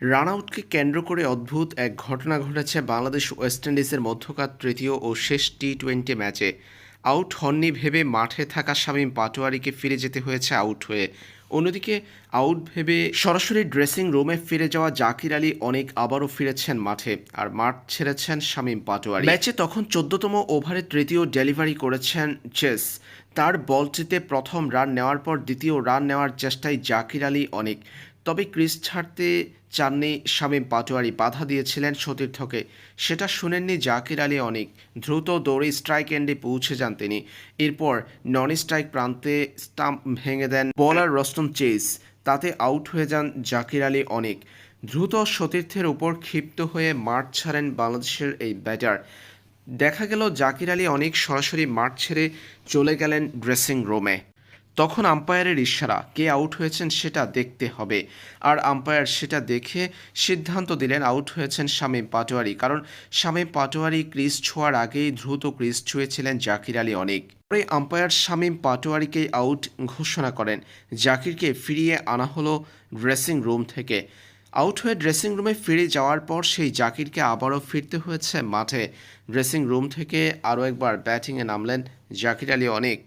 Run আউটকে কেন্দ্র করে অদ্ভুত এক ঘটনা ঘটেছে বাংলাদেশ ওয়েস্ট ইন্ডিজের মধ্যকার তৃতীয় ও শেষ টি টোয়েন্টি ম্যাচে। আউট হননি ভেবে মাঠে থাকা শামীম পাটোয়ারিকে ফিরে যেতে হয়েছে আউট হয়ে। অন্যদিকে আউট ভেবে সরাসরি ড্রেসিং রুমে ফিরে যাওয়া জাকির আলী অনেক আবারও ফিরেছেন মাঠে আর মাঠ ছেড়েছেন শামীম পাটোয়ারি। ম্যাচে তখন চোদ্দতম ওভারে তৃতীয় ডেলিভারি করেছেন চেস। তার বলটিতে প্রথম রান নেওয়ার পর দ্বিতীয় রান নেওয়ার চেষ্টায় জাকির আলী অনেক। তবে ক্রিজ ছাড়তে চাননি শামীম পাটোয়ারি। বাধা দিয়েছিলেন সতীর্থকে। সেটা শুনেননি জাকির আলী অনেক। দ্রুত দৌড়ে স্ট্রাইক এন্ডে পৌঁছে যান তিনি। এরপর নন স্ট্রাইক প্রান্তে স্টাম্প ভেঙে দেন বলার রস্তম চেস তাতে আউট হয়ে যান জাকির আলী অনেক। দ্রুত সতীর্থের উপর ক্ষিপ্ত হয়ে মাঠ ছাড়েন বাংলাদেশের এই ব্যাটার। দেখা গেল জাকির আলী অনেক সরাসরি মাঠ ছেড়ে চলে গেলেন ড্রেসিং রুমে। তখন আম্পায়ারের ইশারা, কে আউট হয়েছেন সেটা দেখতে হবে। আর আম্পায়ার সেটা দেখে সিদ্ধান্ত দিলেন আউট হয়েছেন শামীম পাটোয়ারি। কারণ শামীম পাটোয়ারি ক্রিজ ছোঁয়ার আগেই দ্রুত ক্রিজ ছুঁয়েছিলেন জাকির আলী অনেক। পরে আম্পায়ার শামীম পাটোয়ারিকেই আউট ঘোষণা করেন। জাকিরকে ফিরিয়ে আনা হলো ড্রেসিং রুম থেকে। আউট হয়ে ড্রেসিং রুমে ফিরে যাওয়ার পর সেই জাকিরকে আবারও ফিরতে হয়েছে মাঠে। ড্রেসিং রুম থেকে আরও একবার ব্যাটিংয়ে নামলেন জাকির আলী অনেক।